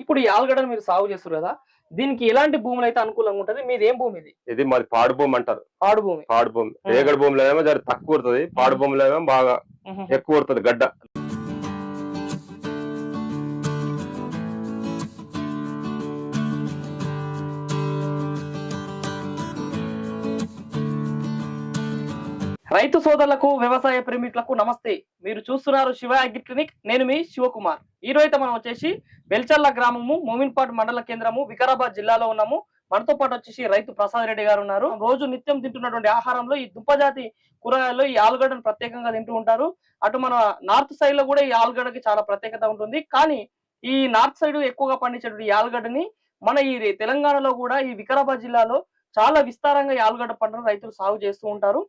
ఇప్పుడు ఈ ఆలుగడ్డను మీరు సాగు చేస్తారు కదా దీనికి ఎలాంటి భూములు అయితే అనుకూలంగా ఉంటది? మీది ఏం భూమి ఇది? ఇది మరి పాడు భూమి అంటారు. పాడు భూమి. పాడు భూమి. రేగడి భూమిలో ఏమో జర తక్కువ ఉడుతుంది పాడు భూమిలో ఏమో బాగా. ఎక్కువ ఉడుతుంది గడ్డ. రైతు సోదరులకు వ్యవసాయ ప్రేమికులకు నమస్తే. మీరు చూస్తున్నారు శివ అగ్రి క్లినిక్. నేను మీ శివకుమార్. ఈ రోజు మనం వచ్చేసి బెల్చర్ల గ్రామము మోమిన్పాట్ మండల కేంద్రము వికారాబాద్ జిల్లాలో ఉన్నాము. మనతో పాటు వచ్చేసి రైతు ప్రసాద్ రెడ్డి గారు ఉన్నారు. రోజు నిత్యం తింటున్నటువంటి ఆహారంలో ఈ దుంపజాతి కూరగాయల్లో ఈ ఆలుగడ్డను ప్రత్యేకంగా తింటూ ఉంటారు. అటు మన నార్త్ సైడ్లో కూడా ఈ ఆలుగడ్డకి చాలా ప్రత్యేకత ఉంటుంది. కానీ ఈ నార్త్ సైడ్ ఎక్కువగా పండించేటువంటి ఈ ఆలుగడ్డని మన ఈ తెలంగాణలో కూడా ఈ వికారాబాద్ జిల్లాలో చాలా విస్తారంగా ఈ ఆలుగడ్డ పంటను రైతులు సాగు చేస్తూ ఉంటారు.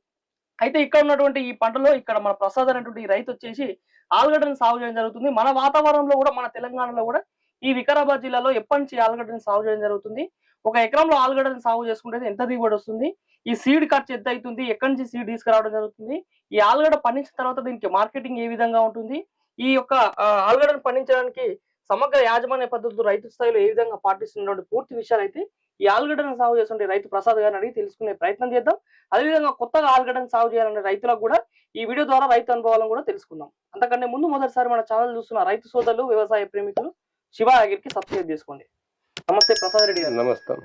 అయితే ఇక్కడ ఉన్నటువంటి ఈ పంటలో ఇక్కడ మన ప్రసాద్ అనేటువంటి రైతు వచ్చేసి ఆలుగడ్డను సాగు చేయడం జరుగుతుంది. మన వాతావరణంలో కూడా మన తెలంగాణలో కూడా ఈ వికారాబాద్ జిల్లాలో ఎప్పటి నుంచి ఈ ఆలుగడ్డను సాగు చేయడం జరుగుతుంది. ఒక ఎకరంలో ఆలుగడ్డను సాగు చేసుకుంటే ఎంత దిగుబడి వస్తుంది? ఈ సీడ్ ఖర్చు ఎంత అవుతుంది? ఎక్కడి నుంచి సీడ్ తీసుకురావడం జరుగుతుంది? ఈ ఆలుగడ్డ పండించిన తర్వాత దీనికి మార్కెటింగ్ ఏ విధంగా ఉంటుంది? ఈ యొక్క ఆ, ఆలుగడ్డను పండించడానికి సమగ్ర యాజమాన్య పద్ధతులు రైతు స్థాయిలో ఏ విధంగా పాటిస్తున్నటువంటి పూర్తి విషయాలు అయితే ఈ ఆలుగడ్డను సాగు చేస్తుంటే రైతు ప్రసాద్ గారిని అడిగి తెలుసుకునే ప్రయత్నం చేద్దాం. అదేవిధంగా కొత్తగా ఆలుగడ్డను సాగు చేయాలనే రైతులకు కూడా ఈ వీడియో ద్వారా రైతు అనుభవాలను కూడా తెలుసుకుందాం. అంతకంటే ముందు మొదటిసారి మన ఛానల్ చూస్తున్న రైతు సోదరులు వ్యవసాయ ప్రేమికులు శివ అగిరికి సబ్స్క్రైబ్ చేసుకోండి. నమస్తే ప్రసాద్ రెడ్డి గారు. నమస్తే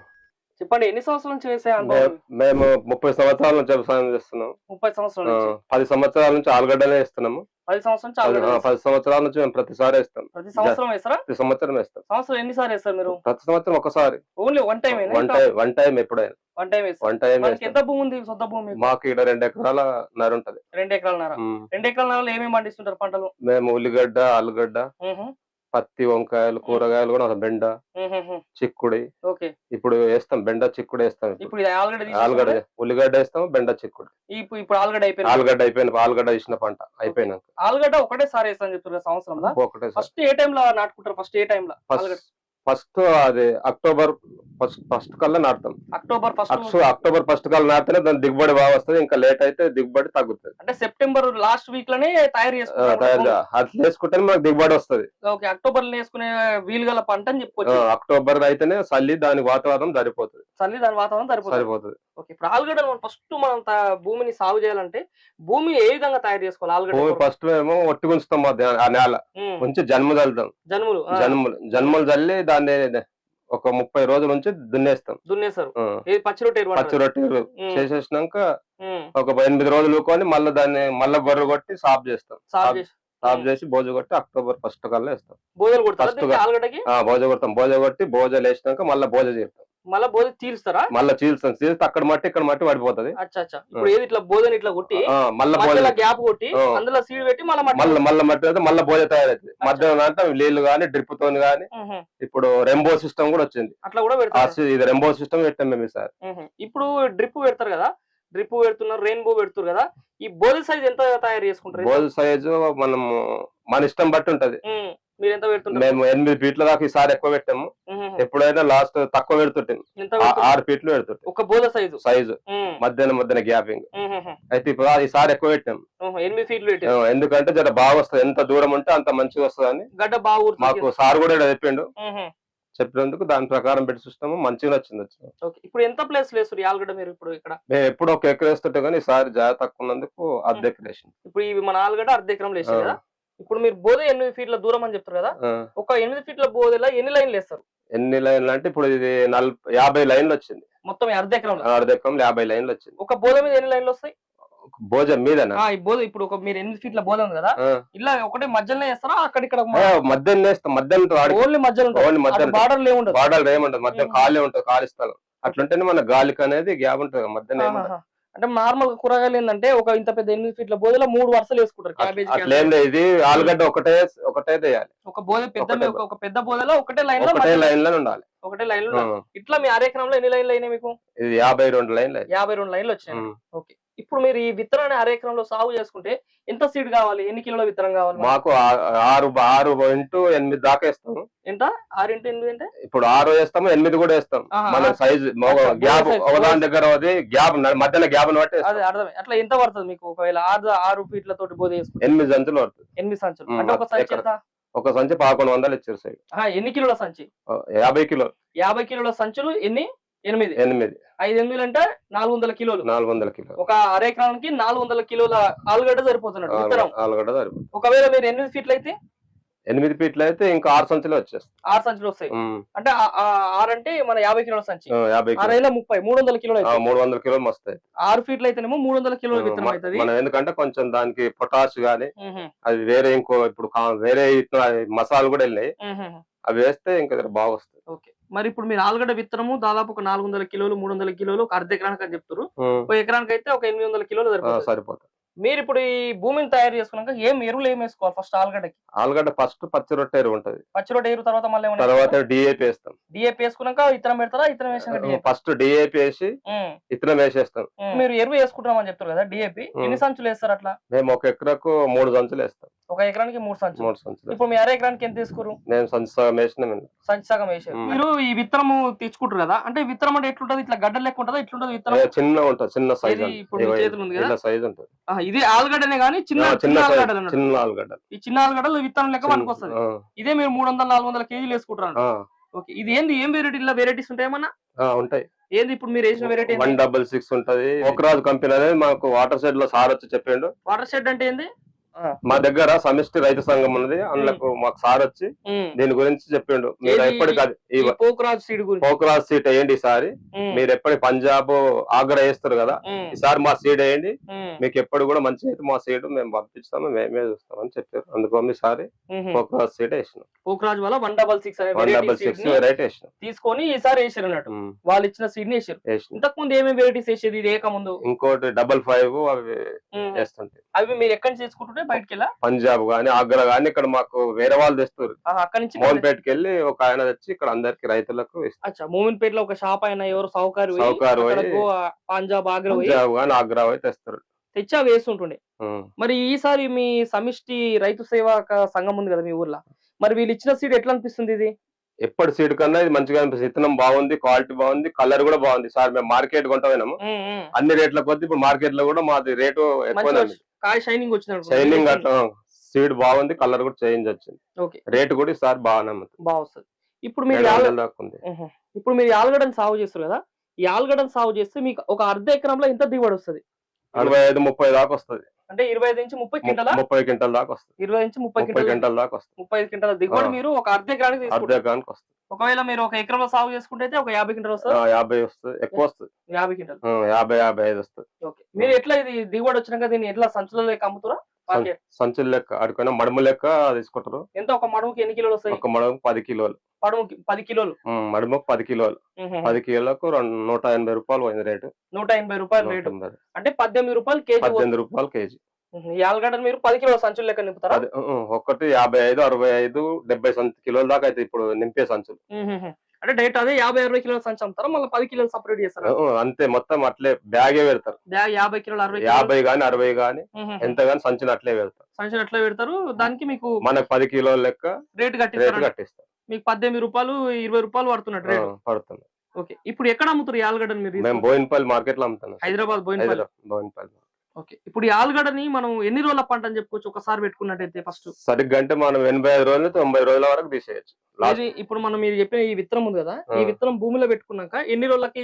చెప్పండి ఎన్ని సంవత్సరాల నుంచి అనుభవం మేము ముప్పై సంవత్సరాల నుంచి వ్యవసాయం చేస్తున్నాం. ముప్పై సంవత్సరాల పది సంవత్సరాల నుంచి ఆలుగడ్డలే ఇస్తున్నాము పది సంవత్సరం నుంచి పది సంవత్సరాల నుంచి మేము ప్రతిసారి వేస్తాం. ప్రతి సంవత్సరం వేస్తారా? ప్రతి సంవత్సరం వేస్తాం. సంవత్సరం ఎన్నిసార్లు వేస్తారు మీరు? ప్రతి సంవత్సరం ఒకసారి. Only one time one time one time ఎప్పుడైనా. వన్ టైం వన్ టైం ఎంత భూమి ఉంది? సొంత భూమి మీకు? ఇక్కడ రెండు ఎకరాల నర ఉంటది. రెండు ఎకరాల నర. రెండు ఎకరాల నరలో ఏమేమి పండిస్తుంటారు పంటలు? మేము ఉల్లిగడ్డ ఆలుగడ్డ పత్తి వంకాయలు కూరగాయలు కూడా బెండ. చిక్కుడి. ఇప్పుడు వేస్తాం బెండ చిక్కుడు వేస్తాం ఇప్పుడు. ఆలుగడ్డ ఉల్లిగడ్డ వేస్తాం బెండ చిక్కుడు. ఇప్పుడు ఇప్పుడు ఆలుగడ్డ అయిపోయింది ఆలుగడ్డ అయిపోయిన ఆలుగడ్డ ఇచ్చిన పంట అయిపోయినాక. ఆలుగడ్డ ఒకటే సారి వేస్తాను చెప్తున్నారు సంవత్సరంలో? ఒకటే ఫస్ట్ ఏ టైం లో నాటుకుంటారు? ఫస్ట్ ఏ టైం లో ఫస్ట్ అది అక్టోబర్ ఫస్ట్ ఫస్ట్ కల్లా నాటుతాం. October first October- October first కల్లా నాటితేనే దాని దిగుబడి బాగా వస్తుంది ఇంకా లేట్ అయితే దిగుబడి తగ్గుతుంది. అంటే సెప్టెంబర్ లాస్ట్ వీక్లోనే తయారు ఆ, చేసుకుంటారు తయారు చే- అది వేసుకుంటేనే మనకు దిగుబడి వస్తుంది. ఓకే అక్టోబర్లో వేసుకునే వీలు గల పంట అని చెప్పుకోవచ్చు అక్టోబర్ అయితేనే చల్లి దాని వాతావరణం సరిపోతుంది. చల్లి దాని వాతావరణం సరిపోతుంది. సరిపోతుంది. ఓకే ఇప్పుడు ఆలుగడ్డ ఫస్ట్ మనం భూమిని సాగు చేయాలంటే భూమి ఏ విధంగా తయారు చేసుకోవాలి ఆలుగడ్డ? ఫస్ట్ ఏమో ఒట్టి ఉంచుతాం ఆ నేల. ఉంచి జన్మ చల్లుతాం జనుములు జన్మలు జన్మలు చల్లి దాన్ని ఒక ముప్పై రోజుల నుంచి దున్నేస్తాం. దున్నేస్తారు. పచ్చి రొట్టె పచ్చి ఉమ్, చేసేసినాక ఒక ఎనిమిది రోజులు కొని మళ్ళీ దాన్ని మళ్ళీ బొర్ర కొట్టి సాఫ్ చేస్తాం. సాఫ్ చేసి. భోజ కొట్టి అక్టోబర్ ఫస్ట్ కల్లా వేస్తాం. ఆలుగడ్డకి? ఆ భోజ కొడతాం. భోజ కొట్టి భోజలు వేసినాక మళ్ళీ భోజ చేస్తాం. మళ్ళీ బోధ తీరుస్తారా? మళ్ళీ చీల్స్తాం చీల్స్తే అక్కడ మట్టి ఇక్కడ మట్టి పడిపోతది. అచ్చా అచ్చా ఇప్పుడు ఏది ఇట్లా బోధని ఇట్లా కొట్టి మళ్ళీ మధ్యలో గ్యాప్ కొట్టి. అందులో సీడ్ పెట్టి మళ్ళీ మళ్ళీ మళ్ళీ మట్టి అయితే మళ్ళీ భోజ తయారవుతుంది. మధ్యాహ్నం అంటే నీళ్ళు కానీ డ్రిప్ తోని కానీ ఉహు, ఇప్పుడు రెంబో సిస్టమ్ కూడా వచ్చింది. అట్లా కూడా పెడతారు. ఇది రెంబో సిస్టమ్ పెట్టాం మేము సార్. ఇప్పుడు డ్రిప్ పెడతారు కదా డ్రిప్ పెడుతున్నారు రెయిన్బో పెడుతున్నారు కదా ఈ బోధ సైజ్ ఎంత తయారు చేసుకుంటారు? భోజ సైజు మనం మన ఇష్టం బట్టి ఉంటది. మీరు ఎంత పెడుతుంటారు? మేము ఎనిమిది ఫీట్ల దాకా ఈసారి ఎక్కువ పెట్టాము. ఎప్పుడైనా లాస్ట్ తక్కువ పెడుతుంటాం? ఆరు ఫీట్లు పెడుతుంటాం ఒక బోధ సైజు? సైజు. మధ్యాహ్నం మధ్యాహ్నం గ్యాపింగ్. అయితే ఇప్పుడు ఈసారి ఎక్కువ పెట్టాం ఉహు, ఎనిమిది ఫీట్లు పెట్టి ఆ, ఎందుకంటే జర బాగా వస్తుంది. ఎంత దూరం ఉంటే అంత మంచిగా వస్తుంది అని గడ్డ బాగా. మాకు సార్ కూడా చెప్పిండు. చెప్పినందుకు దాని ప్రకారం పెట్టి చూస్తాము. మంచిగా వచ్చింది వచ్చింది. ఓకే. ఇప్పుడు ఎంత ప్లేస్ వేస్తారు ఆలుగడ్డ మీరు ఇప్పుడు ఇక్కడ? మేము ఎప్పుడు ఒక ఎకర వేస్తుంటే కానీ ఈసారి జాగ్రత్త తక్కువ ఉన్నందుకు అర్ధ ఎకర వేసింది. ఇప్పుడు ఇవి మన ఆలుగడ్డ అర్ధ ఎకరం ఆ. కదా? ఇప్పుడు మీరు బోధ ఎనిమిది ఫీట్ల దూరం అని చెప్తారు కదా ఒక ఎనిమిది ఫీట్ల బోధలో ఎన్ని లైన్లు వేస్తారు? ఎన్ని లైన్లు అంటే ఇప్పుడు ఇది నలభై యాభై లైన్లు వచ్చింది. మొత్తం అర్ధ ఎకరంలో? ఆ, అర్ధ ఎకరంలో యాభై లైన్లు వచ్చింది. ఒక బోధ మీద ఎన్ని లైన్లు వస్తాయి? భోజనం మీదనా? ఆ, ఈ బోధ ఇప్పుడు ఒక మీరు ఎనిమిది ఫీట్ల బోధ ఉంది కదా. ఇలా ఒకటే మధ్యలో వేస్తారా అక్కడిక్కడ ఆ, మధ్యాహ్నం వేస్తాం మధ్యాహ్నం ఓన్లీ మధ్యలో ఉంటుంది. ఓన్లీ మధ్యాహ్నం బార్డర్ ఏముండదు. బార్డర్ ఏముంటది మధ్య. ఖాళీ ఉంటుంది ఖాళీ స్థలం. అట్లుంటేనే మన గాలికి అనేది గ్యాప్ ఉంటుంది. ఆహాహా. అంటే నార్మల్ కూరగాయలు ఏంటంటే ఒక ఇంత పెద్ద ఎనిమిది ఫీట్ల బోధలో మూడు వరుసలు వేసుకుంటారు క్యాబేజ్ ఇది ఆలుగడ్డ ఒకటే ఒకటే వేయాలి ఒక బోధ పెద్ద ఒక- పెద్ద బోధలో ఒకటే లైన్లో ఒకటే లైన్లో ఉండాలి. ఒకటే లైన్లో. ఇట్లా మీ అరెకరంలో ఎన్ని లైన్లు అయినాయి మీకు? ఇది యాభై రెండు లైన్లు యాభై రెండు లైన్లు వచ్చినాయి. ఉమ్. ఓకే. ఇప్పుడు మీరు ఈ విత్తనాన్ని అరెకరంలో సాగు చేసుకుంటే ఎంత సీడ్ కావాలి? ఎన్ని కిలోల విత్తనం కావాలి? మాకు ఆరు ఆరు ఇంటూ ఎనిమిది దాకా వేస్తాము ఎంత? ఆరింటి ఎనిమిది అంటే? ఇప్పుడు ఆరు వేస్తాము ఎనిమిది కూడా వేస్తాం. మన సైజ్ గ్యాప్ ఒకదాని దగ్గర అది గ్యాప్ మధ్యలో గ్యాప్ బట్టి వేస్తాం. అదే అర్థమే అట్లా ఎంత పడుతుంది మీకు? ఒకవేళ ఆరు ఆరు ఫీట్ల తోటి బోధ చేసుకుంటే? ఎనిమిది జంతులు పడుతుంది. ఎనిమిది సంచులు. అంటే ఒక సంచి? ఎంత? ఒక సంచి పదకొండు వందలు ఇచ్చారు ఆ, ఎన్ని కిలోల సంచి? యాభై కిలో. యాభై కిలోల సంచులు ఎన్ని? ఎనిమిది. ఎనిమిది. ఐదు ఎనిమిది అంటే నాలుగు వందల కిలోలు. నాలుగు వందల కిలో ఒక అర ఎకరానికి నాలుగు వందల కిలోల ఆలుగడ్డ సరిపోతున్నట్టు విత్తనం ఆలుగడ్డ సరిపోతుంది. ఒకవేళ మీరు ఎనిమిది ఫీట్లు అయితే? ఎనిమిది ఫీట్లు అయితే ఇంకా ఆరు సంచులు వచ్చేస్తాయి. ఆరు సంచులు వస్తాయి. అంటే ఆరు అంటే మన యాభై కిలోల సంచి. యాభై ముప్పై మూడు వందల కిలోలు మూడు వందల కిలోలు మస్తాయి ఆరు ఫీట్లు అయితేనేమో మూడు వందల కిలోల విత్తనం అవుతుంది మనం ఎందుకంటే కొంచెం దానికి పొటాష్ గానీ అది వేరే ఇంకో ఇప్పుడు వేరే మసాలాలు కూడా వెళ్ళినాయి. అవి వేస్తే ఇంకా బాగా వస్తుంది ఓకే. మరి ఇప్పుడు మీరు ఆలుగడ్డ విత్తనము దాదాపు ఒక నాలుగు వందల కిలోలు మూడు వందల కిలోలు ఒక అర్ధ ఎకరానికి అని చెప్తారు ఒక ఎకరానికి అయితే ఒక ఎనిమిది వందల కిలోలు సరిపోతుంది. మీరు ఇప్పుడు ఈ భూమిని తయారు చేసుకున్నాక ఏం ఎరువులు ఏం వేసుకోవాలి ఫస్ట్ ఆలుగడ్డకి? ఆలుగడ్డ ఫస్ట్ పచ్చి రొట్టె ఉంటది. పచ్చి రొట్టె ఎరువు తర్వాత మళ్ళీ తర్వాత డిఏపి వేస్తాం. డిఏపి వేసుకున్నాక ఇత్తనం పెడతారా? వేసాక డిఏపి ఫస్ట్ డిఏపి వేసి ఇతనం వేసేస్తాం. మీరు ఎరువు వేసుకుంటామని చెప్తారు కదా డిఏపి ఎన్ని. సంచులు వేస్తారు అట్లా? మేము ఒక ఎకరకు మూడు సంచులు వేస్తాం. ఒక ఎకరానికి మూడు సంచులు. మూడు సంచులు. ఇప్పుడు మీ అర ఎకరానికి ఎంత తీసుకురు నేను సంచి సగం వేసిన. సంచి సగం ఉమ్. మీరు ఈ విత్తనము తెచ్చుకుంటారు కదా? అంటే విత్తనం అంటే ఎట్లుంటది? ఇట్లా గడ్డ లెక్క ఉంటుందా? ఎట్లుంటది విత్తనం? చిన్న ఉంటుంది చిన్న సైజ్ ఇప్పుడు మీ చేతులు ఉంది కదా? చిన్న సైజ్ ఉంటుంది. ఇది ఆలుగడ్డనే కానీ చిన్న చిన్న ఆలుగడ్డలు. చిన్న ఆలుగడ్డ. ఈ చిన్న ఆలుగడ్డలు విత్తనం లెక్క మనకు వస్తుంది ఇదే మీరు మూడు వందల నాలుగు వందల కేజీలు వేసుకుంటారు ఓకే ఇది ఏంది? ఏం వెరైటీ ఇలా వెరైటీస్ ఉంటాయేమన్నా ఉంటాయి. ఏంది ఇప్పుడు మీరు వేసిన వెరైటీ వన్ డబల్ సిక్స్ ఉంటది. ఒకరాజు కంపెనీ అనేది మాకు వాటర్ షెడ్లో సార్ వచ్చి చెప్పిండు. వాటర్ షెడ్ అంటే ఏంది? మా దగ్గర సమిష్టి రైతు సంఘం ఉన్నది. అందులో మాకు సార్ వచ్చి. దీని గురించి చెప్పిండు. మీరు? ఎప్పటికి పోకురాజు పోకరాజ్ సీట్ వేయండి ఈసారి. మీరు ఎప్పటి పంజాబ్ ఆగ్రా వేస్తారు కదా. ఈసారి మా సీడ్ వేయండి. మీకు ఎప్పుడు కూడా మంచి అయితే మా సీడ్ మేము పంపిస్తాము మేమే చూస్తామని చెప్పారు. అందుకని ఈసారి. పోకరాజ్ సీట్ వేసినాం. పోకురాజు వల్ల వన్ డబల్ సిక్స్ అనే వన్ డబల్ సిక్స్ వెరైటీ వేసినాం. తీసుకొని ఈసారి వేసారు అన్నట్టు. వాళ్ళు ఇచ్చిన ని వేసారు ఇంతకు ముందు ఏమేమి వెరైటీస్ వేసేది? ఇది ఏక ముందు ఇంకోటి డబల్ ఫైవ్ అవి. వేస్తుంటాయి అవి మీరు ఎక్కడి నుంచి తీసుకుంటుంటే బయటకి వెళ్ళా పంజాబ్ గానీ ఆగ్రా గానీ ఇక్కడ మాకు వేరే వాళ్ళు తెస్తారు. అక్కడి నుంచి మోహన్పేటకి వెళ్ళి ఒక ఆయన తెచ్చి ఇక్కడ అందరికి రైతులకు అచ్చా మూమిన్పేట లో ఒక షాప్ అయినా ఎవరు సౌకర్యం సౌకారు పోయి పంజాబ్ ఆగ్రా పంజాబ్ గానీ ఆగ్రా పోయి తెస్తారు. తెచ్చి అవి వేస్తుంటుండే. మరి ఈసారి మీ సమిష్టి రైతు సేవా సంఘం ఉంది కదా మీ ఊర్లో? మరి వీళ్ళు ఇచ్చిన సీడ్ ఎట్లా అనిపిస్తుంది ఇది? ఎప్పటి సీడ్ కన్నా ఇది మంచిగా అనిపిస్తుంది. విత్తనం బాగుంది క్వాలిటీ బాగుంది కలర్ కూడా బాగుంది. సార్ మేము మార్కెట్ కొంటాము అన్ని రేట్ల కొద్ది ఇప్పుడు మార్కెట్లో కూడా మాది రేటు ఎక్కువ షైనింగ్ అట్లా సీడ్ బాగుంది కలర్ కూడా చేంజ్ వచ్చింది. రేట్ కూడా ఈసారి బాగానే అమ్ముతుంది బాగా వస్తుంది ఇప్పుడు మీరు. ఇప్పుడు మీరు ఆలుగడ్డను సాగు చేస్తారు కదా? ఈ ఆలుగడ్డను సాగు చేస్తే మీకు ఒక అర్ధ ఎకరంలో ఎంత దిగుబడి వస్తుంది. అరవై ఐదు ముప్పై దాకా వస్తుంది అంటే ఇరవై ఐదు నుంచి ముప్పై క్వింటల? ముప్పై క్వింటల్ దాకా వస్తుంది ఇరవై నుంచి ముప్పై ముప్పై క్వింటల దాకా వస్తుంది ముప్పై ఐదు క్వింటల దిగుబడి. మీరు ఒక అర్ధ ఎకరానికి అర్ధ ఎకరానికి వస్తుంది. ఒకవేళ మీరు ఒక ఎకరంలో సాగు చేసుకుంటే ఒక యాభై క్వింటల్ వస్తుంది? యాభై వస్తుంది. ఎక్కువ వస్తుంది. యాభై క్వింటల్. యాభై యాభై ఐదు వస్తుంది. ఓకే. మీరు ఎట్లా ఇది దిగుబడి వచ్చినాక దీన్ని ఎట్లా సంచులలో అమ్ముతారా? సంచుల లెక్క అడిపోయినా మడుము లెక్క తీసుకుంటారు. ఎంత? ఒక మడుగుకి ఎన్ని కిలోలు వస్తాయి? ఒక మడుము పది కిలోలు. మడుగుకి పది కిలోలు? ఉమ్, మడుముకు పది కిలోలు. పది కిలోలకు నూట ఎనభై రూపాయలు పోయింది రేటు. నూట ఎనభై రూపాయలు రేటు. అంటే పద్దెనిమిది రూపాయలు కేజీ పద్దెనిమిది రూపాయలు కేజీ. ఆలుగడ్డను మీరు పది కిలోల సంచులు లెక్క నింపుతారా? ఒకటి యాభై ఐదు అరవై ఐదు డెబ్బై సంచ కిలోల దాకా అయితే ఇప్పుడు నింపే సంచులు. అంటే డైరెక్ట్ అదే యాభై అరవై కిలోల సంచి అమ్ముతారా? మళ్ళీ పది కిలోలు సపరేట్ చేస్తారా? అంతే. మొత్తం అట్లే బ్యాగే పెడతారు. బ్యాగ్ యాభై కిలోలు అరవై యాభై గాని అరవై గాని. ఎంత గాని సంచులు అట్లే పెడతారు. సంచులు ఎట్లా పెడతారు. దానికి మీకు మనకు పది కిలోల లెక్క రేట్ రేటు కట్టిస్తారు. కట్టిస్తారు మీకు పద్దెనిమిది రూపాయలు ఇరవై రూపాయలు పడుతున్నట్టు రేట్? పడుతుంది. ఓకే. ఇప్పుడు ఎక్కడ అమ్ముతారు ఈ ఆలుగడ్డను మీరు మేము? బోయినపల్లి మార్కెట్లో అమ్ముతున్నాం హైదరాబాద్ బోయినపల్లి? బోయినపల్లి. ఓకే. ఇప్పుడు ఈ ఆలుగడ్డని మనం ఎన్ని రోజుల పంట అని చెప్పుకోవచ్చు? ఒకసారి పెట్టుకున్నట్టయితే ఫస్ట్. సరిగ్గా అంటే మనం ఎనభై ఐదు రోజులు తొంభై రోజుల వరకు తీసేయచ్చు. ఇప్పుడు మనం మీరు చెప్పిన ఈ విత్తనం ఉంది కదా ఈ. విత్తనం భూమిలో పెట్టుకున్నాక ఎన్ని రోజులకి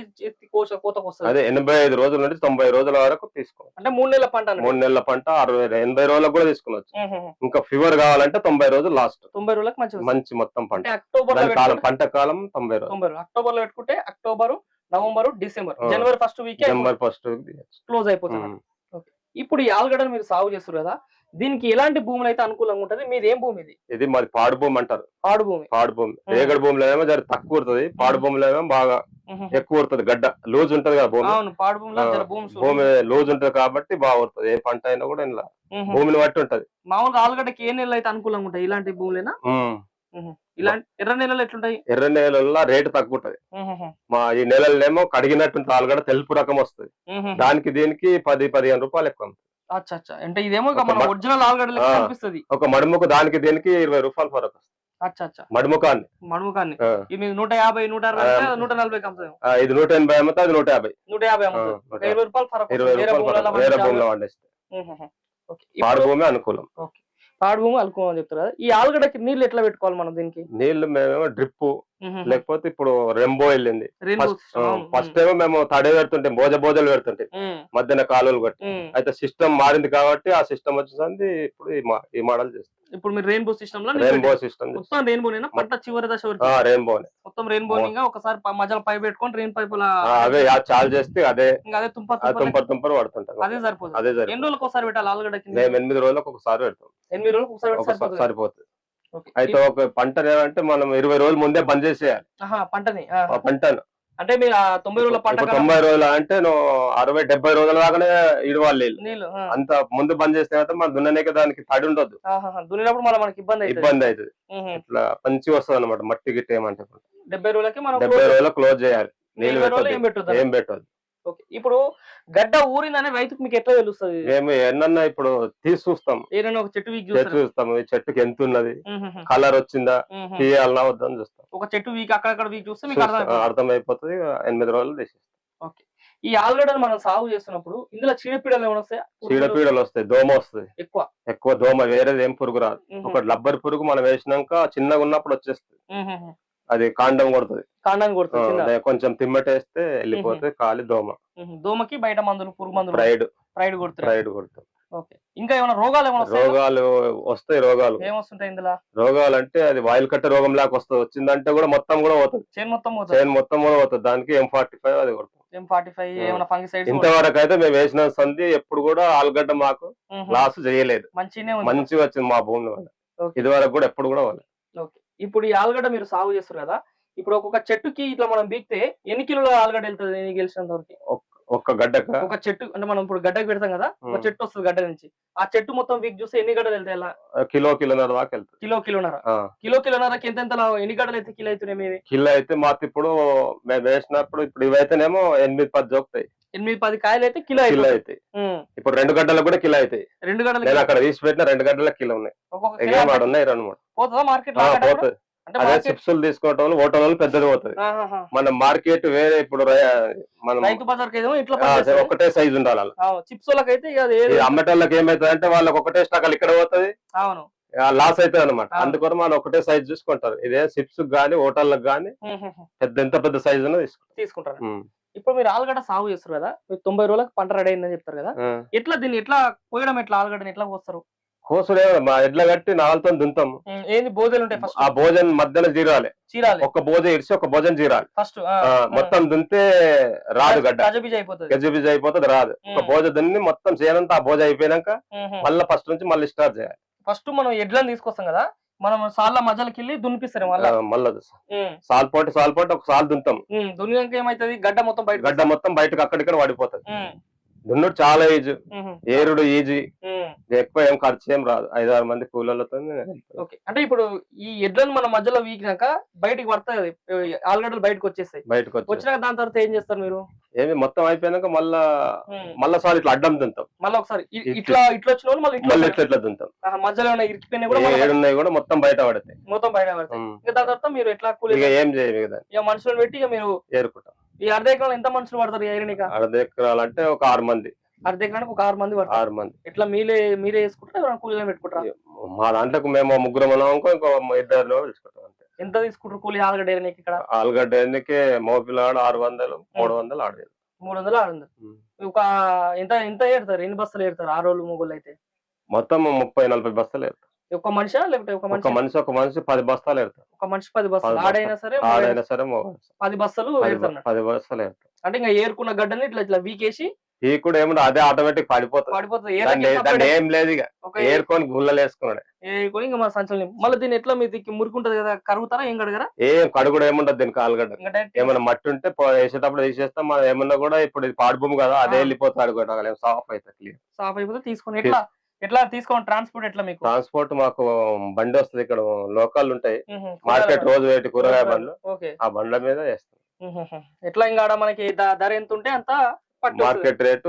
కోత వస్తుంది అదే ఎనభై ఐదు రోజుల నుండి తొంభై రోజుల వరకు తీసుకోవచ్చు అంటే మూడు నెలల పంట. మూడు నెలల పంట అరవై ఎనభై రోజులకు కూడా తీసుకున్నచ్చు ఉహుహు. ఇంకా ఫీవర్ కావాలంటే తొంభై రోజులు లాస్ట్ తొంభై రోజులకు వస్తుంది. మంచి మొత్తం పంట. అక్టోబర్ పంట కాలం తొంభై రోజులు. తొంభై అక్టోబర్లో పెట్టుకుంటే అక్టోబర్ నవంబర్ డిసెంబర్. జనవరి first week December first close అయిపోతుంది. ఇప్పుడు ఈ ఆలుగడ్డను మీరు సాగు చేస్తారు కదా దీనికి ఎలాంటి భూములు అయితే అనుకూలంగా ఉంటది? మీది ఏం భూమి ఇది? ఇది మరి పాడు భూమి అంటారు. పాడు భూమి. పాడు భూమి. రేగడి భూమిలో ఏమో జర తక్కువ ఉంటుంది పాడు భూమిలో ఏమో బాగా. ఎక్కువ ఉంటుంది గడ్డ లూజ్ ఉంటది కదా భూమి. పాడు భూమిలో భూమి లూజ్ ఉంటది కాబట్టి బాగా వస్తుంది. ఏ పంట అయినా కూడా ఇలా. భూమిని బట్టి ఉంటది. మామూలుగా ఆలుగడ్డకి ఏ నెలలు అయితే అనుకూలంగా ఉంటాయి? ఇలాంటి భూములేనా. ఇలాంటి ఎర్ర నెలలు ఎట్లుంటాయి? ఎర్ర నేలల్లో రేటు తక్కువ ఉంటది. మా ఈ నెలలేమో కడిగినట్టు ఆలుగడ్డ తెలుపు రకం వస్తుంది. దానికి దీనికి పది పదిహేను రూపాయలు ఎక్కువ అంటే ఇదేమో మన ఒరిజినల్ ఆలుగడ్డ. కనిపిస్తుంది. ఒక మడుముకు దానికి దీనికి ఇరవై రూపాయలు ఫరక్ వస్తుంది. ఆ. ఇది నూట యాభై నూట అరవై నూట నలభై ఇది నూట ఎనభై అమ్మితే అది నూట యాభై. నూట యాభై ఇరవై రూపాయలు. వేరే భూమిలో పండిస్తే. పాడు భూమి అనుకూలం. పాడు భూమి అలుకోమని చెప్తారు కదా. ఈ ఆలుగడ్డకి నీళ్ళు ఎట్లా పెట్టుకోవాలి మనం దీనికి? నీళ్ళు మేమేమో డ్రిప్ లేకపోతే ఇప్పుడు రెంబో వెళ్ళింది. ఫస్ట్ ఏమో మేము తడే పెడుతుంటే భోజ భోజలు పెడుతుంటే మధ్యన కాలువలు కొట్టి. అయితే సిస్టమ్ మారింది కాబట్టి ఆ సిస్టమ్ వచ్చేసరికి ఇప్పుడు ఈ మోడల్ చేస్తాం. ఇప్పుడు మీరు రెయిన్బో సిస్టమ్లో రెయిన్బో. సిస్టమ్ మొత్తం రెయిన్బో నేనా? పంట చివరి దశ వరకు. రెయిన్బో మొత్తం రెయిన్బో ఇంకా ఒకసారి మధ్యలో పై పెట్టుకొని రెయిన్ పైపుల అవే ఆ చాలు చేస్తే అదే ఇంకా అదే తుంప తుంప తుంపర్ తుంపర్ పడుతుంటాం అదే సరిపోతుంది అదే ఎన్ని రోజులకు ఒకసారి పెట్టాలి ఆలుగడ్డకి? మేము ఎనిమిది రోజులకు ఒకసారి పెడతాం. ఎనిమిది రోజులకు ఒకసారి సరిపోతుంది. అయితే ఒక పంట ఏమంటే మనం ఇరవై రోజులు ముందే బంద్ చేసేయాలి. పంటని పంటను. అంటే మీరు ఆ తొంభై రోజుల పంట తొంభై రోజులు అంటే నువ్వు అరవై డెబ్బై రోజుల దాకానే ఇడవాలి నీళ్ళు. అంత ముందు బంద్ చేస్తే మాత్రం మన దున్ననేక దానికి తడి ఉండదు ఆహాహా. దున్నినప్పుడు మళ్ళీ మనకి ఇబ్బంది అవుతుంది. ఇబ్బంది అవుతుంది. ఇట్లా మంచిగా వస్తుంది అనమాట మట్టి గిట్టి ఏమంటే. డెబ్బై రోజులకి మనం డెబ్బై రోజులు క్లోజ్ చేయాలి. నీళ్ళు ఏం పెట్టదు ఓకే. ఇప్పుడు గడ్డ ఊరిందనే రైతుకు మీకు ఎట్లా తెలుస్తుంది? మేము ఎన్నన్నా ఇప్పుడు తీసి చూస్తాం ఏదైనా ఒక చెట్టు వీక్ చెట్టు చూస్తాం ఈ చెట్టుకి ఎంత ఉన్నది. కలర్ వచ్చిందా. తీయాలన్నా వద్దని చూస్తాం. ఒక చెట్టు వీక్ అక్కడక్కడ వీక్ చూస్తే మీకు అర్థమైపోతుంది. ఎనిమిది రోజులు తీసేస్తాం. ఓకే. ఈ ఆలుగడ్డను మనం సాగు చేస్తున్నప్పుడు ఇందులో చీడపీడలు ఏమైనా వస్తాయా? చీడపీడలు వస్తాయి. దోమ వస్తుంది. ఎక్కువ? ఎక్కువ దోమ వేరేది ఏం పురుగు రాదు. ఒక లబ్బర్ పురుగు మనం వేసినాక చిన్నగా ఉన్నప్పుడు వచ్చేస్తుంది. అది కాండం కొడుతుంది. కాండాన్ని కొడుతుంది కొంచెం తిమ్మటేస్తే వెళ్ళిపోతే కాలి దోమ. దోమకి బయట మందులు పురుగు మందులు ప్రైడ్ ప్రైడ్ కొడుతుంది ప్రైడ్ కొడుతుంది ఓకే. ఇంకా ఏమైనా రోగాలు ఏమైనా రోగాలు వస్తాయి రోగాలు. ఏమొస్తుంటాయి ఇందులో? రోగాలు అంటే అది వాయిల్ కట్టే రోగం లాగా వస్తుంది. వచ్చిందంటే కూడా మొత్తం కూడా పోతుంది. చేను మొత్తం పోతుంది? చైన్ మొత్తం కూడా పోతుంది. దానికి ఎం ఫార్టీ ఫైవ్ అది కొడుతుంది ఎం ఫార్టీ ఫైవ్ ఆ. ఏమైనా ఫంగిసైడ్స్ ఇంతవరకు అయితే మేము వేసిన సంధి ఎప్పుడు కూడా ఆలుగడ్డ మాకు లాస్ చేయలేదు. మంచిగా వచ్చింది మా భూమి వల్ల. ఓకే. ఇది వరకు కూడా ఎప్పుడు కూడా పోలేదు. ఇప్పుడు ఈ ఆలుగడ్డ మీరు సాగు చేస్తారు కదా ఇప్పుడు ఒక్కొక్క చెట్టుకి ఇట్లా మనం బీక్తే ఎన్ని కిలోల ఆలుగడ్డ వెళ్తుంది నేను గెలిచినంత వరకు? ఒక్క గడ్డక? ఒక చెట్టు అంటే మనం ఇప్పుడు గడ్డకి పెడతాం కదా ఒక. చెట్టు వస్తుంది గడ్డ నుంచి. ఆ చెట్టు మొత్తం వీక్ చూస్తే ఎన్ని గడ్డలు వెళ్తాయి అలా? కిలో కిలోన్నర దాకా వెళ్తుంది కిలో కిలోన్నర. కిలో కిలోన్నరకి ఎంత ఎంత? ఎన్ని గడ్డలు అయితే కిలో అవుతున్నాయి మీవి కిలో అయితే మాకు ఇప్పుడు మేము వేసినప్పుడు ఇప్పుడు ఇవైతేనేమో ఎనిమిది పది జోకుతాయి. ఎనిమిది పది కాయలు అయితే కిలో కిలో అవుతాయి ఉం. ఇప్పుడు రెండు గడ్డలకు కూడా కిలో అవుతాయి రెండు గడ్డలు అక్కడ తీసి పెట్టిన రెండు గడ్డలకు కిలో ఉన్నాయి ఒక్కొక్క ఉన్నాయి రెండు మూడు. పోతుందా మార్కెట్ పోతుంది. అదే చిప్సులు తీసుకోవటం వల్ల ఓటం వల్ల పెద్దది పోతుంది మన మార్కెట్ వేరే ఇప్పుడు మనం రైతు బజార్కి ఏమో ఇట్లా ఒకటే సైజు ఉండాలి చిప్స్ వాళ్ళకైతే అమ్మటోళ్ళకి ఏమైతుంది అంటే వాళ్ళకి ఒకటే స్టాక్ ఇక్కడ పోతుంది. అవును. లాస్ అవుతుంది అనమాట. అందుకని మనం ఒకటే సైజ్ చూసుకుంటారు. ఇదే సిప్స్ గానీ హోటళ్ళకి గానీ. పెద్ద ఎంత పెద్ద సైజ్ తీసుకుంటారు. ఇప్పుడు మీరు ఆలుగడ్డ సాగు చేస్తారు కదా? మీరు తొంభై రోజులకు పంట రెడీ అయిందని చెప్తారు కదా. ఎట్లా దీన్ని ఎట్లా కోయడం ఎట్లా? ఆలుగడ్డని ఎట్లా కోస్తారు కోసుడే మా ఎడ్ల కట్టి నాలుగుతో దుంతాం ఏంది బోధలు ఉంటాయి ఫస్ట్ ఆ భోజన్ మధ్యన జీరాలి. చీరాలి ఒక్క భోజ ఇడిచి ఒక భోజన్ జీరాలి. ఫస్ట్ మొత్తం దుంతే రాదు గడ్డ. గజబిజ అయిపోతుంది. గజిబిజి అయిపోతుంది రాదు. ఒక ఉమ్. భోజ దున్ని మొత్తం చేయనంతా ఆ భోజ అయిపోయినాక మళ్ళీ ఫస్ట్ నుంచి మళ్ళీ స్టార్ట్ చేయాలి. ఫస్ట్ మనం ఎడ్లను తీసుకొస్తాం కదా మనం సార్ల మధ్యలోకి వెళ్ళి దున్నిపిస్తారు మళ్ళీ. సాల్ పోటీ సాల్ పోటీ ఒక సాల్ దుంతాం దున్నినాక ఏమైతుంది? గడ్డ మొత్తం బయట గడ్డ మొత్తం బయటకు అక్కడిక్కడ పడిపోతుంది దున్నుడు చాలా ఈజీ ఏరుడు ఈజీ. ఎక్కువ ఏం ఖర్చు ఏం రాదు. ఐదు ఆరు మంది కూలీలతో ఓకే. అంటే ఇప్పుడు ఈ ఎడ్లను మన మధ్యలో వీకినాక బయటికి పడతాయి. ఆలుగడ్డలు బయటకు వచ్చేస్తాయి. బయటకు వచ్చి వచ్చినాక దాని తర్వాత ఏం చేస్తారు మీరు? ఏమి మొత్తం అయిపోయినాక మళ్ళా. మళ్ళా సాల్ ఇట్లా అడ్డం దుంతాం మళ్ళీ ఒకసారి ఇట్లా. ఇట్లా వచ్చిన మళ్ళీ ఇట్లా. ఇట్లా దుంతాం మధ్యలో ఉన్న ఇరికిపోయినా కూడా ఏడున్నాయి కూడా మొత్తం బయట పడతాయి. మొత్తం బయట పడతాయి. ఇంకా దాని తర్వాత మీరు ఎట్లా కూలి ఏం ఇక మనుషులను పెట్టి ఇక మీరు ఏరుకుంటాం. ఈ అర్ధ ఎకరాలు ఎంత మనుషులు పడతారు ఏరినిక అర్ధ ఎకరాలంటే ఒక ఆరు మంది. అర్ధ ఎకరానికి ఒక ఆరు మంది పడతారు. ఆరు మంది. ఎట్లా మీరే మీరే వేసుకుంటారా ఎవరైనా కూలీలను పెట్టుకుంటారా? మా దాంట్లోకి మేము ముగ్గురు ఉన్నాం ఇంకో ఇద్దరు తీసుకుంటాం అంతే. ఎంత తీసుకుంటారు కూలీ ఆలుగడ్డ ఏరినీకి ఇక్కడ? ఆలుగడ్డ ఎందుకే మోపిలాడు ఆరు వందలు మూడు వందలు ఆడేది మూడు వందలు ఆరు వందలు. ఒక ఎంత ఎంత ఏడతారు? ఎన్ని బస్సులు ఏడతారు? ఆ రోజులు మొగుళ్ళు అయితే? మొత్తం ముప్పై నలభై బస్తాలు ఏరుతారు ఒక మనిషా లేకపోతే ఒక ఒక మనిషి? మనిషి ఒక మనిషి పది బస్తాలు ఏరుతారు ఒక మనిషి పది బస్సులు పది ఆడైనా సరే ఆడైనా సరే పది బస్సులు పది బస్తాలు ఏరుతారు అంటే ఇంకా ఏరుకున్న గడ్డని ఇట్లా ఇట్లా వీకేసి ఈ కూడా ఏముంటే అదే ఆటోమేటిక్ పడిపోతుంది. పడిపోతుంది. ఏం లేదు ఇక. ఏరుకొని గుళ్ళలు వేసుకున్నాడు. ఏరుకొని ఇంకా మన సంచలనం మళ్ళీ దీన్ని ఎట్లా మీ దిక్కు మురుకుంటది కదా? కరుగుతారా? ఏం కడగరా? ఏం కడుగుడు ఏముంటది దీనికి ఆలుగడ్డ డైరెక్ట్ ఏమైనా మట్టి ఉంటే వేసేటప్పుడు తీసేస్తాం. మనం ఏమన్నా కూడా ఇప్పుడు ఇది పాడు భూమి కదా అదే ఆ. వెళ్ళిపోతుంది అడుగుతాం సాఫ్ అవుతుంది క్లియర్ సాఫ్ అయిపోతే తీసుకొని ఎట్లా? ఎట్లా తీసుకోండి ట్రాన్స్పోర్ట్ ఎట్లా మీకు? ట్రాన్స్పోర్ట్ మాకు బండి వస్తుంది ఇక్కడ లోకల్ ఉంటాయి. మార్కెట్ రోజు వేటి కూరగాయ బండ్లు. ఆ బండ్ల మీద వేస్తాం. ఎట్లా ఇంకా మనకి ధర ఎంత ఉంటే అంత. మార్కెట్ రేటు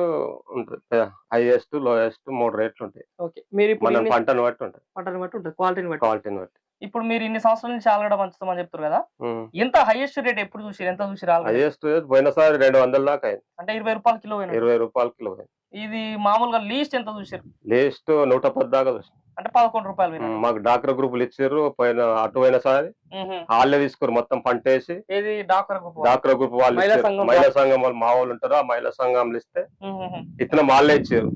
ఉంటుంది. హైయెస్ట్ లోయెస్ట్ మూడు రేట్లు ఉంటాయి. ఓకే. మీరు మనం పంటను బట్టి ఉంటుంది. పంటని బట్టి ఉంటుంది. క్వాలిటీని బట్టి. క్వాలిటీని బట్టి. ఇప్పుడు మీరు ఇన్ని సంవత్సరాల నుంచి ఆలుగడ్డ పంచుతామని చెప్తారు కదా. ఎంత హైయెస్ట్ రేట్ ఎప్పుడు చూసారు? ఎంత చూసారు హైయెస్ట్ పోయినసారి రెండు వందల దాకా అయింది. అంటే ఇరవై రూపాయల కిలో ఇరవై రూపాయల కిలో ఇది మామూలుగా లీస్ట్ ఎంత చూసారు? లీస్ట్ నూట పది దాకా చూసాం అంటే పదకొండు రూపాయలు. మాకు డాక్టర్ గ్రూపులు ఇచ్చారు పోయిన అటు పోయిన సారి మ్మ్. వాళ్ళే తీసుకోరు మొత్తం పంట వేసి ఏది? డాక్టర్ గ్రూప్ వాళ్ళు? డాక్టర్ గ్రూప్ వాళ్ళు మహిళా సంఘం వాళ్ళు మా వాళ్ళు ఉంటారు ఆ మహిళా సంఘంలో ఇస్తే. ఇతను వాళ్ళే ఇచ్చారు.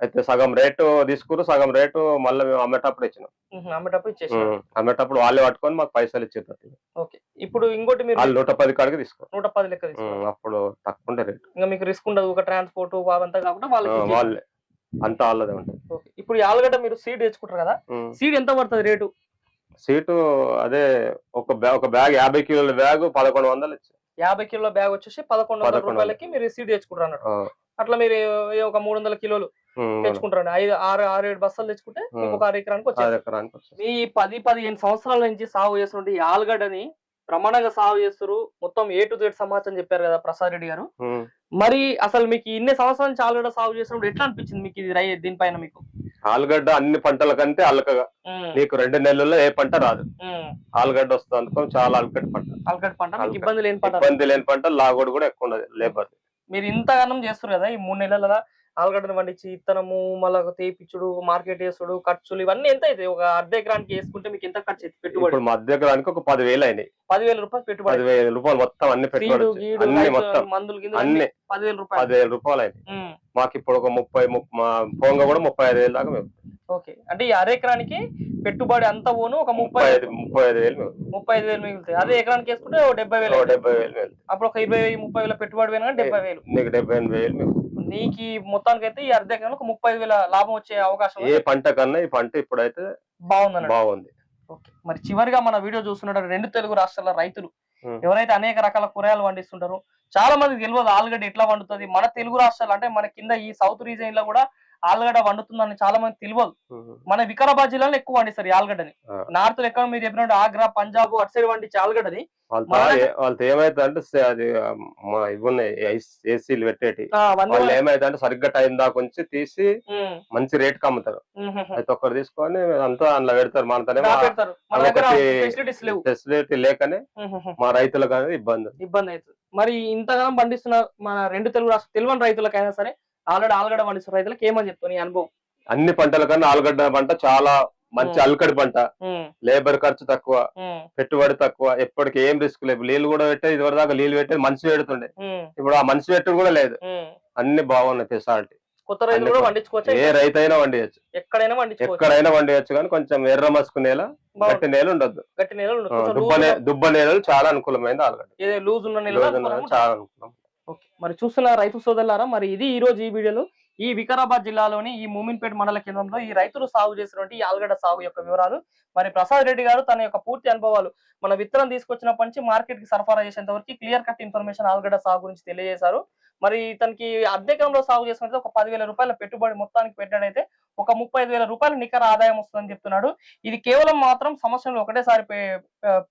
అయితే సగం రేటు తీసుకురు సగం రేటు మళ్ళీ మేము అమ్మేటప్పుడు ఇచ్చినాం. మ్మ్. అమ్మేటప్పుడు ఇచ్చేసి అమ్మేటప్పుడు వాళ్ళే పట్టుకొని మాకు పైసలు ఇచ్చేటట్టు. ఓకే. ఇప్పుడు ఇంకోటి మీరు వాళ్ళు నూట పది కాడికి తీసుకో. నూట పది లెక్క అప్పుడు తక్కువ ఉండే రేటు. ఇంకా మీకు రిస్క్ ఉండదు ఒక ట్రాన్స్పోర్ట్ అవంతా కాకుండా వాళ్ళకి. వాళ్ళే. అంతా వాళ్ళదే ఉంటుంది. ఇప్పుడు ఆలుగడ్డ మీరు సీడ్ తెచ్చుకుంటారు కదా. సీడ్ ఎంత పడుతుంది రేటు? సీటు అదే ఒక బ్యాగ్ ఒక బ్యాగ్ యాభై కిలోల బ్యాగ్ పదకొండు వందలు యాభై కిలోల బ్యాగ్ వచ్చేసి పదకొండు వందల 1100 రూపాయలకి మీరు సీడ్ తెచ్చుకుంటారు అన్నట్టు. అట్లా మీరు ఒక మూడు వందల కిలోలు తెచ్చుకుంటారండి. ఐదు ఆరు ఆరు ఏడు బస్తాలు తెచ్చుకుంటే ఒక అర ఎకరానికి వచ్చేది వచ్చింది మీ పది పదిహేను సంవత్సరాల నుంచి సాగు చేస్తుంటే ఈ ఆలుగడ్డని బ్రహ్మాండంగా సాగు చేస్తారు మొత్తం ఏ టు జెడ్ సమాచారం చెప్పారు కదా ప్రసాద్ రెడ్డి గారు. మరి అసలు మీకు ఇన్ని సంవత్సరాల నుంచి ఆలుగడ్డ సాగు చేసినప్పుడు ఎట్లా అనిపించింది మీకు ఇది రై దీనిపైన మీకు? ఆలుగడ్డ అన్ని పంటల కంటే అలకగా. నీకు రెండు నెలల్లో ఏ పంట రాదు. ఆలుగడ్డ వస్తుంది అనుకో చాలా అలకటి పంట. ఆలుగడ్డ పంట ఆలుగడ్డ. ఇబ్బంది లేని పంట. ఇబ్బంది లేని పంట లాగోడు కూడా ఎక్కువ ఉండదు లేబర్. మీరు ఇంతగానం చేస్తారు కదా ఈ మూడు నెలల ఆలుగడ్డను పండించి ఇత్తనము మళ్ళీ తేపిచ్చుడు మార్కెట్ చేసుడు ఖర్చులు ఇవన్నీ ఎంత అవుతాయి ఒక అర్ధ ఎకరానికి వేసుకుంటే మీకు ఎంత ఖర్చు అవుతుంది పెట్టుబడి? మధ్య ఎకరానికి ఒక పదివేలు అయినాయి. పదివేల రూపాయలు పెట్టుబడి. పదివేల రూపాయలు మొత్తం అన్ని పెట్టుబడి మొత్తం. మందులు గిందులు అన్ని పదివేల రూపాయలు. పదివేల రూపాయలు అయినాయి. ఉమ్, మాకు ఇప్పుడు ఒక ముప్పై పోంగ కూడా ముప్పై ఐదు వేలు దాకా మేము ఓకే. అంటే ఈ అర ఎకరానికి పెట్టుబడి అంతా పోను ఒక ముప్పై ముప్పై ఐదు ముప్పై ఐదు వేలు ముప్పై ఐదు వేలు మిగులుతాయి. అదే ఎకరానికి వేసుకుంటే డెబ్బై వేలు. డెబ్బై వేలు అప్పుడు ఒక ఇరవై ముప్పై వేల పెట్టుబడి పోయినా డెబ్బై వేలు. డెబ్బై ఎనిమిది వేలు నీకు ఈ మొత్తానికి అయితే ఈ అర్ధ ఒక ముప్పై వేల లాభం వచ్చే అవకాశం ఏ పంట కన్నా ఈ పంట ఇప్పుడైతే బాగుందన్నట్టు బాగుంది. ఓకే. మరి చివరిగా మన వీడియో చూస్తున్న రెండు తెలుగు రాష్ట్రాల రైతులు. ఎవరైతే అనేక రకాల కూరగాయలు పండిస్తుంటారో చాలా మందికి తెలియదు ఆలుగడ్డ ఎట్లా వండుతుంది మన తెలుగు రాష్ట్రాలు అంటే మన కింద ఈ సౌత్ రీజియన్లో కూడా ఆలుగడ్డ వండుతుందని చాలా మంది తెలియదు. మన వికారాబాద్ జిల్లాలో ఎక్కువ వండిస్తారు ఆలుగడ్డని. నార్త్ ఎక్కడ మీరు చెప్పినట్టు ఆగ్రా పంజాబ్ అటు సైడ్ వండించే ఆలుగడ్డది వాళ్ళతో ఏమైతే అంటే అది ఆ, మా ఇవి ఉన్నాయి ఏసీలు పెట్టేటి. వాళ్ళు ఏమైతే అంటే సరిగ్గా టైం దాకా ఉంచి తీసి మంచి రేట్కి అమ్ముతారు. అయితే ఒక్కరు తీసుకొని అంతా అందులో పెడతారు. మనతోనే ఫెసిలిటీ లేకనే. మా రైతులకు అనేది ఇబ్బంది. ఇబ్బంది అవుతుంది. మరి ఇంతగానం పండిస్తున్న మన రెండు తెలుగు రాష్ట్ర తెలియని రైతులకైనా సరే ఆల్రెడీ ఆలుగడ్డ పండిస్తున్న రైతులకు ఏమని చెప్తాను నీ అనుభవం? అన్ని పంటల కన్నా ఆలుగడ్డ పంట చాలా మంచి. అల్కడి పంట. లేబర్ ఖర్చు తక్కువ పెట్టుబడి తక్కువ ఎప్పటికి ఏం రిస్క్ లేదు. నీళ్ళు కూడా పెట్టేది ఇదివరకు దాకా నీళ్ళు పెట్టేది మనిషి పెడుతుండే. ఇప్పుడు ఆ మనిషి పెట్టుడు కూడా లేదు. అన్ని బాగున్నాయి ఫెసిలిటీ. కొత్త రైతులు కూడా పండించుకోవచ్చు. ఏ రైతు అయినా వండియచ్చు ఎక్కడైనా పండించుకోవచ్చు. ఎక్కడైనా వండియచ్చు కానీ కొంచెం ఎర్ర మసుకు నేల. గట్టి నేల ఉండొద్దు. గట్టి నేలలు ఉండదు. ఆ, కొంచెం దుబ్బ నేలలు చాలా అనుకూలమైనది ఆలుగడ్డ. లూజ్ ఉన్న నేల చాలా అనుకూలం. ఓకే. మరి చూస్తున్న రైతు సోదరులారా మరి ఇది ఈ రోజు ఈ వీడియోలో ఈ వికారాబాద్ జిల్లాలోని ఈ మూమిన్పేట మండల కేంద్రంలో ఈ రైతులు సాగు చేసినటువంటి ఈ ఆలుగడ్డ సాగు యొక్క వివరాలు మరి ప్రసాద్ రెడ్డి గారు తన యొక్క పూర్తి అనుభవాలు మన విత్తనం తీసుకొచ్చినప్పటి నుంచి మార్కెట్కి సరఫరా చేసేంత వరకు క్లియర్ కట్ ఇన్ఫర్మేషన్ ఆలుగడ్డ సాగు గురించి తెలియజేశారు. మరి ఇతనికి అద్దెకంలో సాగు చేసుకుంటే ఒక పదివేల రూపాయల పెట్టుబడి మొత్తానికి పెట్టడైతే ఒక ముప్పై ఐదు వేల రూపాయల నికర ఆదాయం వస్తుందని చెప్తున్నాడు. ఇది కేవలం మాత్రం సంవత్సరంలో ఒకటేసారి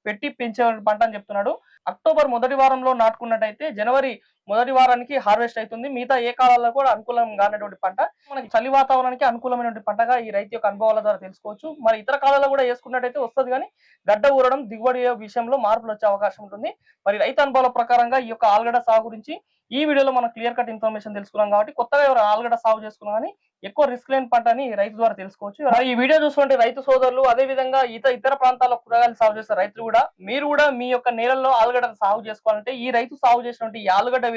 పెట్టి పెంచే పంట అని చెప్తున్నాడు. అక్టోబర్ మొదటి వారంలో నాటుకున్నట్టయితే జనవరి మొదటి వారానికి హార్వెస్ట్ అవుతుంది. మిగతా ఏ కాలాల్లో కూడా అనుకూలం కానటువంటి పంట. మనకి చలి వాతావరణానికి అనుకూలమైనటువంటి పంటగా ఈ రైతు యొక్క అనుభవాల ద్వారా తెలుసుకోవచ్చు. మరి ఇతర కాలాల్లో కూడా వేసుకున్నట్టయితే వస్తుంది కానీ గడ్డ ఊరడం దిగుబడి విషయంలో మార్పులు వచ్చే అవకాశం ఉంటుంది. మరి రైతు అనుభవాల ప్రకారంగా ఈ యొక్క ఆలుగడ్డ సాగు గురించి ఈ వీడియోలో మనం క్లియర్ కట్ ఇన్ఫర్మేషన్ తెలుసుకున్నాం కాబట్టి కొత్తగా ఎవరు ఆలుగడ్డ సాగు చేసుకున్నా కానీ ఎక్కువ రిస్క్ లేని పంట అని రైతు ద్వారా తెలుసుకోవచ్చు. ఈ వీడియో చూసుకుంటే రైతు సోదరులు అదే విధంగా ఇతర ఇతర ప్రాంతాల్లో కూరగాయలు సాగు చేసే రైతులు కూడా మీరు కూడా మీ యొక్క నేలల్లో ఆలుగడ్డ సాగు చేసుకోవాలంటే ఈ రైతు సాగు చేసినటువంటి ఈ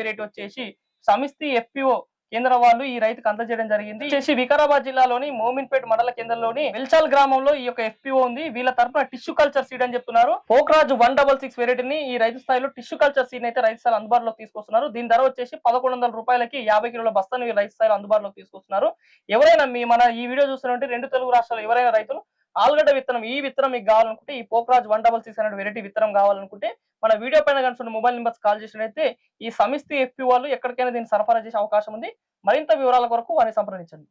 ఆలుగడ్డ వెరైటీ వచ్చేసి సమిస్తి ఎఫ్పిఓ కేంద్ర వాళ్ళు ఈ రైతుకు అందజేయడం జరిగింది. చేసి వికారాబాద్ జిల్లాలోని మోమిన్పేట్ మండల కేంద్రంలోని వెల్చాల్ గ్రామంలో ఈ యొక్క ఎఫ్పిఓ ఉంది. వీళ్ళ తరఫున టిష్యూ కల్చర్ సీడ్ అని చెప్తున్నారు. పోక్రాజ్ వన్ డబల్ సిక్స్ వెరైటీని ఈ రైతు స్థాయిలో టిష్యూ కల్చర్ సీడ్ అయితే రైతు స్థాయిలో అందుబాటులో తీసుకొస్తున్నారు. దీని ధర వచ్చేసి పదకొండు వందల రూపాయలకి యాభై కిలోల బస్తాను ఈ రైతు స్థాయిలో అందుబాటులో తీసుకొస్తున్నారు. ఎవరైనా మీ మన ఈ వీడియో చూస్తున్నట్టు రెండు తెలుగు రాష్ట్రాలు ఎవరైనా రైతులు ఆలుగడ్డ విత్తనం ఈ విత్తనం మీకు కావాలనుకుంటే ఈ Pokraj one double six hundred variety విత్తనం కావాలనుకుంటే మన వీడియో పైన కనుక మొబైల్ నెంబర్స్ కాల్ చేసినట్లయితే ఈ సమిస్తి ఎఫ్పి వాళ్ళు ఎక్కడికైనా దీన్ని సరఫరా చేసే అవకాశం ఉంది. మరింత వివరాల కొరకు వారిని సంప్రదించండి.